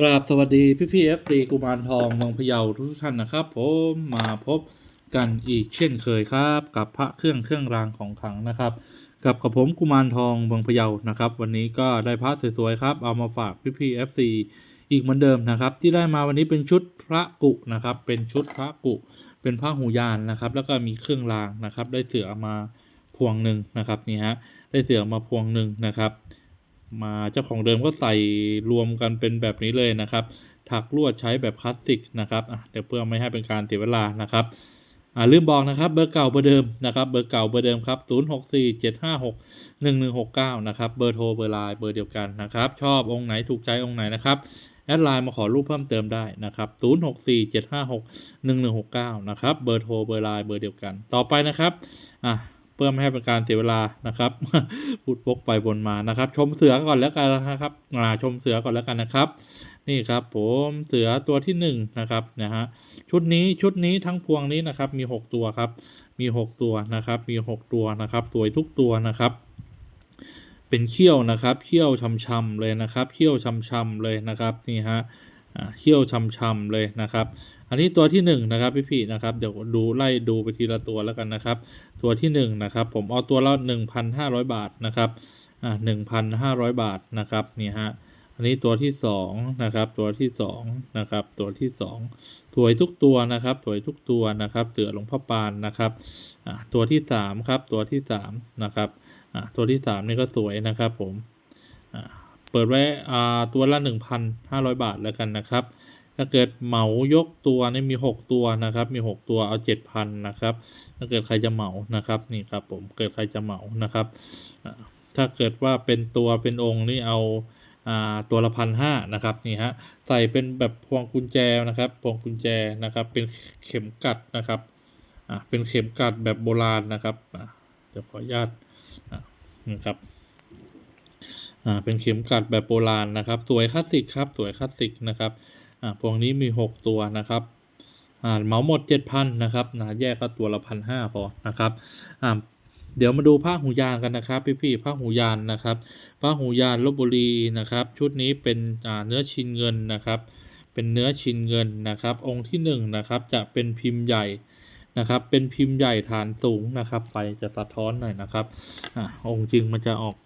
กราบสวัสดีพี่พี่เอฟซีกุมารทองเมืองพะเยาทุกท่านนะครับ ผมมาพบกันอีกเช่นเคยครับ กับพระเครื่องเครื่องรางของขลังนะครับ กับกับผมกุมารทองเมืองพะเยานะครับ วันนี้ก็ได้พระสวยๆครับ เอามาฝากพี่พี่เอฟซีอีกเหมือนเดิมนะครับ ที่ได้มาวันนี้เป็นชุดพระกุนะครับ เป็นชุดพระกุเป็นพระหูยานนะครับ แล้วก็มีเครื่องรางนะครับ ได้เสือมาพวงหนึ่งนะครับนี่ฮะได้เสือมาพวงหนึ่งนะครับ มาเจ้าของเดิมก็ใส่รวมกันเป็นแบบนี้เลยนะครับ ถักลวดใช้แบบคลาสสิกนะครับเดี๋ยวเพื่อไม่ให้เป็นการเสียเวลานะครับอ่าลืมบอกนะครับเบอร์เก่าเบอร์เดิมนะครับเบอร์เก่าเบอร์เดิมครับ 0 6 4 7 5 6 1 1 6 9 นะครับเบอร์โทรเบอร์ไลน์เบอร์เดียวกันนะครับชอบองค์ไหนถูกใจองค์ไหนนะครับแอดไลน์มาขอรูปเพิ่มเติมได้นะครับ0 6 4 7 5 6 1 1 6 9 นะครับเบอร์โทรเบอร์ไลน์เบอร์เดียวกัน ต่อไปนะครับอะ เพื่อไม่ให้เป็นการเสียเวลานะครับพูดวกไปวนมานะครับ ชมเสือก่อนแล้วกันนะครับอ่าชมเสือก่อนแล้วกันนะครับ นี่ครับผมเสือตัวที่หนึ่งนะครับนะฮะชุดนี้ชุดนี้ทั้งพวงนี้นะครับมีหกตัวครับ มีหกตัวนะครับ มีหกตัวนะครับสวยทุกตัวนะครับเป็นเขี้ยวนะครับเขี้ยวช้ำๆเลยนะครับเขี้ยวช้ำๆเลยนะครับนี่ฮะ เขี้ยวช้ำๆเลยนะครับ อันนี้ตัวที่หนึ่งนะครับพี่ๆนะครับเดี๋ยวดูไล่ดูไปทีละตัวแล้วกันนะครับ ตัวที่หนึ่งนะครับผมเอาตัวละหนึ่งพันห้าร้อยบาทนะครับอ่าหนึ่งพันห้าร้อยบาทนะครับนี่ฮะอันนี้ตัวที่สองนะครับตัวที่สองนะครับตัวที่สองถวยทุกตัวนะครับถวยทุกตัวนะครับเสือหลวงพ่อปานนะครับอ่าตัวที่สามครับตัวที่สามนะครับอ่าตัวที่สามนี่ก็สวยนะครับผมอ่า เปิดไว้ตัวละหนึ่งพันห้าร้อยบาทแล้วกันนะครับ ถ้าเกิดเหมายกตัวนี่มี 6 ตัวนะครับ มี 6 ตัวเอา 7,000 นะครับ ถ้าเกิดใครจะเหมานะครับนี่ครับผมเกิดใครจะเหมานะครับ ถ้าเกิดว่าเป็นตัวเป็นองค์นี่เอาตัวละพันห้านะครับนี่ฮะใส่เป็นแบบพวงกุญแจนะครับพวงกุญแจนะครับ เป็นเข็มกัดนะครับอ่าเป็นเข็มกัดแบบโบราณนะครับเดี๋ยวขออนุญาตนี่ครับ อ่าเป็นเข็มกลัดแบบโบราณนะครับ สวยคลาสสิกครับ สวยคลาสสิกนะครับอ่าพวงนี้มี 6 ตัวนะครับอ่าเหมาหมด 7,000นะครับนะแยกก็ตัวละพันห้าพอนะครับอ่าเดี๋ยวมาดูผ้าหูยานกันนะครับ พี่ๆผ้าหูยานนะครับผ้าหูยานลบบุรีนะครับ ชุดนี้เป็นอ่าเนื้อชินเงินนะครับ เป็นเนื้อชินเงินนะครับ องค์ที่หนึ่งนะครับจะเป็นพิมพ์ใหญ่นะครับ เป็นพิมพ์ใหญ่ฐานสูงนะครับไฟจะสะท้อนหน่อยนะครับอ่าองค์จริงมันจะออก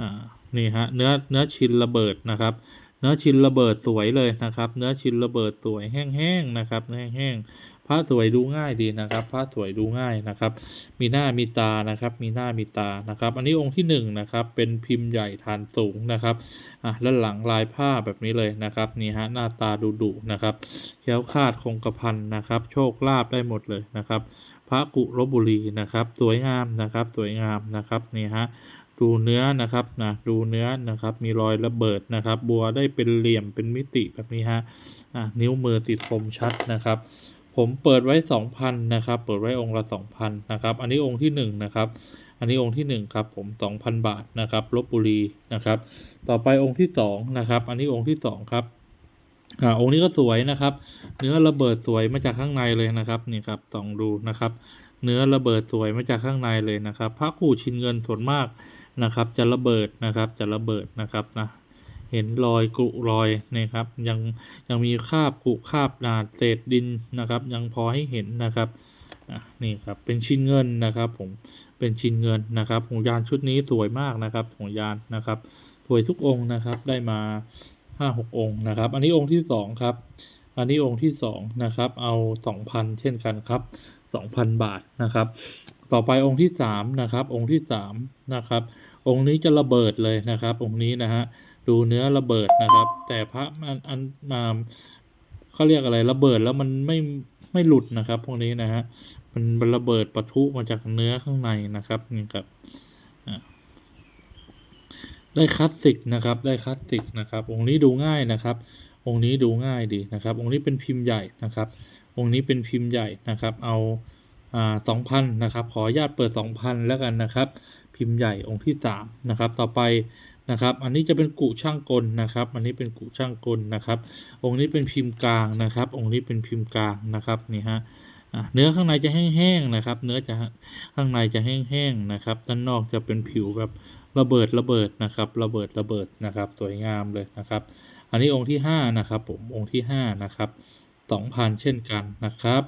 อ่านี่ฮะเนื้อเนื้อชินระเบิดนะครับ เนื้อชินระเบิดสวยเลยนะครับ เนื้อชินระเบิดสวยแห้งๆนะครับแห้งๆผ้าสวยดูง่ายดีนะครับผ้าสวยดูง่ายนะครับ มีหน้ามีตานะครับ มีหน้ามีตานะครับ อันนี้องค์ที่หนึ่งนะครับเป็นพิมพ์ใหญ่ฐานสูงนะครับอะด้านหลังลายผ้าแบบนี้เลยนะครับนี่ฮะหน้าตาดุดุนะครับแค้วคาดคงกระพันนะครับ โชคลาภได้หมดเลยนะครับ พระกุลบุรีนะครับ สวยงามนะครับ สวยงามนะครับนี่ฮะ ดูเนื้อนะครับนะดูเนื้อนะครับ มีรอยระเบิดนะครับ บัวได้เป็นเหลี่ยมเป็นมิติแบบนี้ฮะอะนิ้วมือติดคมชัดนะครับ ผมเปิดไว้ 2,000นะครับ เปิดไว้องค์ละ2,000นะครับ อันนี้องค์ที่1นะครับ อันนี้องค์ที่1ครับผม2,000 บาทนะครับลบบุรีนะครับ ต่อไปองค์ที่2นะครับ อันนี้องค์ที่2ครับอ่าองค์นี้ก็สวยนะครับ เนื้อระเบิดสวยมาจากข้างในเลยนะครับนี่ครับต้องดูนะครับ เนื้อระเบิดสวยมาจากข้างในเลยนะครับพระกูชินเงินส่วนมาก นะครับ จะระเบิดนะครับจะระเบิดนะครับนะเห็นรอยกรุรอยนะครับ ยังยังมีคราบกรุคราบนาเศษดินนะครับ ยังพอให้เห็นนะครับอะนี่ครับเป็นชิ้นเงินนะครับ ผมเป็นชิ้นเงินนะครับหงยานชุดนี้สวยมากนะครับหงยานนะครับสวยทุกองค์นะครับได้มาห้าหกองค์นะครับ อันนี้องค์ที่สองครับ อันนี้องค์ที่สองนะครับ เอาสองพันเช่นกันครับสองพันบาทนะครับ ต่อไปองค์ที่สามนะครับ องค์ที่สามนะครับ องค์นี้จะระเบิดเลยนะครับ องค์นี้นะฮะดูเนื้อระเบิดนะครับ แต่พระมันอันมาเขาเรียกอะไรระเบิดแล้วมันไม่ไม่หลุดนะครับ พวกนี้นะฮะมันระเบิดปะทุมาจากเนื้อข้างในนะครับนี่ครับได้คลาสสิกนะครับ ได้คลาสสิกนะครับ องค์นี้ดูง่ายนะครับ องค์นี้ดูง่ายดีนะครับ องค์นี้เป็นพิมพ์ใหญ่นะครับ องค์นี้เป็นพิมพ์ใหญ่นะครับ เอา สองพันนะครับ ขออนุญาตเปิดสองพันแล้วกันนะครับ พิมพ์ใหญ่องค์ที่สามนะครับ ต่อไปนะครับ อันนี้จะเป็นกุช่างกลนะครับ อันนี้เป็นกุช่างกลนะครับ องค์นี้เป็นพิมพ์กลางนะครับ องค์นี้เป็นพิมพ์กลางนะครับนี่ฮะเนื้อข้างในจะแห้งๆนะครับ เนื้อจะข้างในจะแห้งๆนะครับ ด้านนอกจะเป็นผิวแบบระเบิดระเบิดนะครับ ระเบิดระเบิดนะครับ สวยงามเลยนะครับ อันนี้องค์ที่ห้านะครับผม องค์ที่ห้านะครับสองพันเช่นกันนะครับ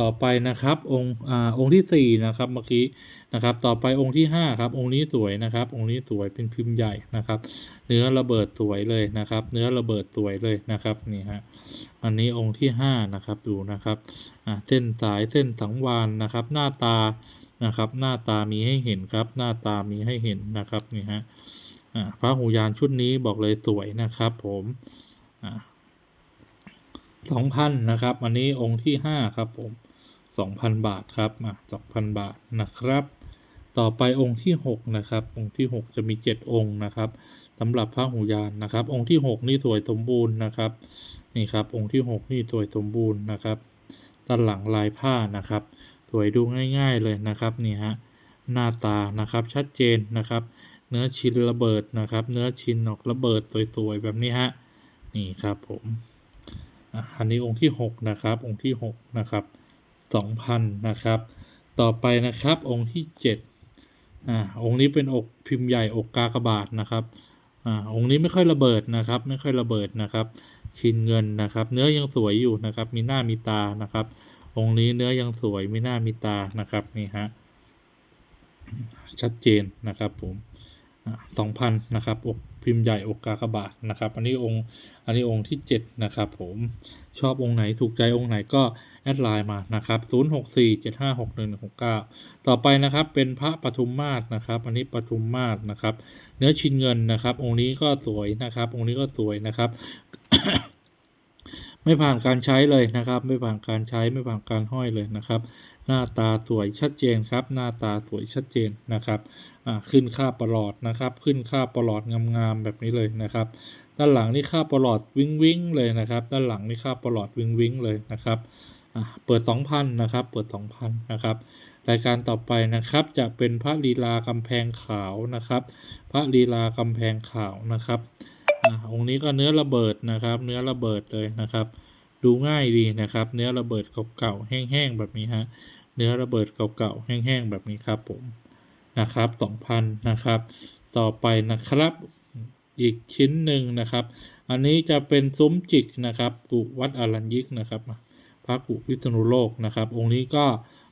ต่อไปนะครับองค์อองค์ที่สี่นะครับเมื่อกี้นะครับ ต่อไปองค์ที่ห้าครับ องค์นี้สวยนะครับ องค์นี้สวยเป็นพิมพ์ใหญ่นะครับ เนื้อระเบิดสวยเลยนะครับ เนื้อระเบิดสวยเลยนะครับนี่ฮะอันนี้องค์ที่ห้านะครับดูนะครับเส้นสายเส้นสังวานนะครับ หน้าตานะครับ หน้าตามีให้เห็นครับ หน้าตามีให้เห็นนะครับนี่ฮะพระหูยานชุดนี้บอกเลยสวยนะครับ ผมอ่า สองพันนะครับ อันนี้องค์ที่ห้าครับผมสองพันบาทครับอะสองพันบาทนะครับ ต่อไปองค์ที่หกนะครับ องค์ที่หกจะมีเจ็ดองค์นะครับสำหรับพระหูยานนะครับ องค์ที่หกนี่สวยสมบูรณ์นะครับ นี่ครับ องค์ที่หกนี่สวยสมบูรณ์นะครับด้านหลังลายผ้านะครับ สวยดูง่าย ๆเลยนะครับนี่ฮะหน้าตานะครับชัดเจนนะครับ เนื้อชิ้นระเบิดนะครับ เนื้อชิ้นออกระเบิดสวยๆแบบนี้ฮะนี่ครับผม อันนี้องค์ที่หกนะครับ องค์ที่หกนะครับสองพันนะครับ ต่อไปนะครับองค์ที่เจ็ดอ่าองค์นี้เป็นอกพิมพ์ใหญ่อกกากบาทนะครับ อ่าองค์นี้ไม่ค่อยระเบิดนะครับ ไม่ค่อยระเบิดนะครับชินเงินนะครับ เนื้อยังสวยอยู่นะครับ มีหน้ามีตานะครับ องค์นี้เนื้อยังสวยมีหน้ามีตานะครับนี่ฮะชัดเจนนะครับผมสองพันนะครับอก พิมพ์ใหญ่อกกากบาทนะครับ อันนี้องค์อันนี้องค์ที่เจ็ดนะครับ ผมชอบองค์ไหนถูกใจองค์ไหนก็แอดไลน์มานะครับ0647561169 ต่อไปนะครับเป็นพระปทุมมาศนะครับ อันนี้ปทุมมาศนะครับ เนื้อชิ้นเงินนะครับ องค์นี้ก็สวยนะครับ องค์นี้ก็สวยนะครับ ไม่ผ่านการใช้เลยนะครับ ไม่ผ่านการใช้ไม่ผ่านการห้อยเลยนะครับ หน้าตาสวยชัดเจนครับ หน้าตาสวยชัดเจนนะครับขึ้นค่าประหลอดนะครับ ขึ้นค่าประหลอดงามๆแบบนี้เลยนะครับ ด้านหลังนี่ค่าประหลอดวิงวิงเลยนะครับ ด้านหลังนี่ค่าประหลอดวิงวิงเลยนะครับเปิด 2,000 นะครับ เปิด 2,000 นะครับ รายการต่อไปนะครับ จะเป็นพระลีลากำแพงขาวนะครับ พระลีลากำแพงขาวนะครับ อ่าองค์นี้ก็เนื้อระเบิดนะครับ เนื้อระเบิดเลยนะครับ ดูง่ายดีนะครับ เนื้อระเบิดเก่าๆแห้งๆแบบนี้ฮะเนื้อระเบิดเก่าๆแห้งๆแบบนี้ครับผมนะครับสองพันนะครับ ต่อไปนะครับอีกชิ้นหนึ่งนะครับ อันนี้จะเป็นซุ้มจิกนะครับกุวัดอรัญยิกนะครับพระกุพิษณุโลกนะครับ องค์นี้ก็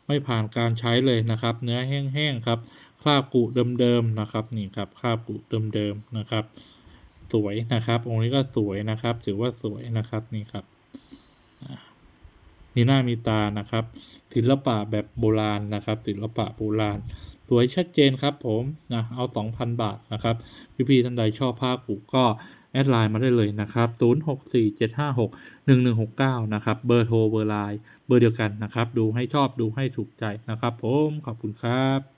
ไม่ผ่านการใช้เลยนะครับ เนื้อแห้งๆครับคราบกุเดิมๆนะครับนี่ครับคราบกุเดิมๆนะครับ สวยนะครับ องค์นี้ก็สวยนะครับ ถือว่าสวยนะครับนี่ครับมีหน้ามีตานะครับศิลปะแบบโบราณนะครับศิลปะโบราณ สวยชัดเจนครับผมนะเอา 2,000 บาทนะครับ พี่ๆท่านใดชอบผ้ากุก็แอดไลน์มาได้เลยนะครับ0647561169 นะครับ เบอร์โทรเบอร์ไลน์เบอร์เดียวกันนะครับ ดูให้ชอบดูให้ถูกใจนะครับผม ขอบคุณครับ